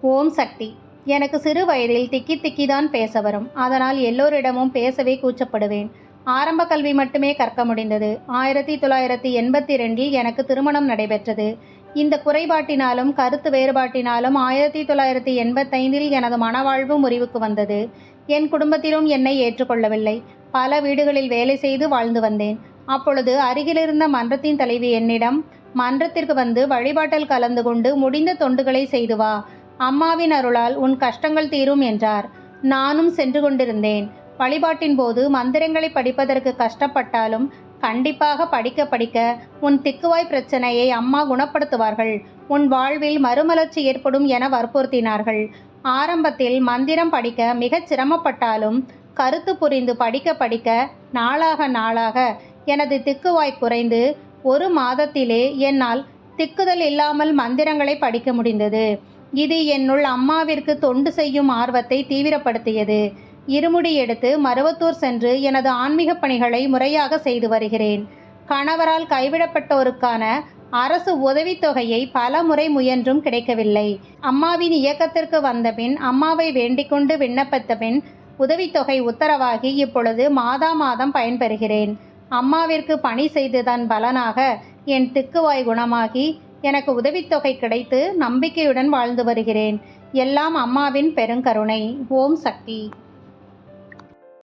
ஓம் சக்தி. எனக்கு சிறு வயதில் திக்கி திக்கி தான் பேச வரும். அதனால் எல்லோரிடமும் பேசவே கூச்சப்படுவேன். ஆரம்ப கல்வி மட்டுமே கற்க முடிந்தது. ஆயிரத்தி தொள்ளாயிரத்தி எண்பத்தி ரெண்டில் எனக்கு திருமணம் நடைபெற்றது. இந்த குறைபாட்டினாலும் கருத்து வேறுபாட்டினாலும் ஆயிரத்தி தொள்ளாயிரத்தி எண்பத்தைந்தில் எனது மனவாழ்வு முறிவுக்கு வந்தது. என் குடும்பத்திலும் என்னை ஏற்றுக்கொள்ளவில்லை. பல வீடுகளில் வேலை செய்து வாழ்ந்து வந்தேன். அப்பொழுது அருகிலிருந்த மன்றத்தின் தலைவி என்னிடம் மன்றத்திற்கு வந்து வழிபாட்டில் கலந்து கொண்டு முடிந்த தொண்டுகளை செய்து வா. அம்மாவின் அருளால் உன் கஷ்டங்கள் தீரும் என்றார். நானும் சென்று கொண்டிருந்தேன். வழிபாட்டின் போது மந்திரங்களை படிப்பதற்கு கஷ்டப்பட்டாலும் கண்டிப்பாக படிக்க படிக்க உன் திக்குவாய் பிரச்சனையை அம்மா குணப்படுத்துவார்கள். உன் வாழ்வில் மறுமலர்ச்சி ஏற்படும் என வற்புறுத்தினார்கள். ஆரம்பத்தில் மந்திரம் படிக்க மிகச் சிரமப்பட்டாலும் கருத்து புரிந்து படிக்க படிக்க நாளாக நாளாக எனது திக்குவாய் குறைந்து ஒரு மாதத்திலே என்னால் திக்குதல் இல்லாமல் மந்திரங்களை படிக்க முடிந்தது. இது என்னுள் அம்மாவிற்கு தொண்டு செய்யும் ஆர்வத்தை தீவிரப்படுத்தியது. இருமுடி எடுத்து மருவத்தூர் சென்று எனது ஆன்மீக பணிகளை முறையாக செய்து வருகிறேன். கணவரால் கைவிடப்பட்டோருக்கான அரசு உதவித்தொகையை பல முறை முயன்றும் கிடைக்கவில்லை. அம்மாவின் இயக்கத்திற்கு வந்தபின் அம்மாவை வேண்டிக்கொண்டு விண்ணப்பித்த பின் உதவித்தொகை உத்தரவாகி இப்பொழுது மாதா மாதம் பயன்பெறுகிறேன். அம்மாவிற்கு பணி செய்ததன் பலனாக என் திக்குவாய் குணமாகி எனக்கு உதவித்தொகை கிடைத்து நம்பிக்கையுடன் வாழ்ந்து வருகிறேன். எல்லாம் அம்மாவின் பெருங்கருணை. ஓம் சக்தி.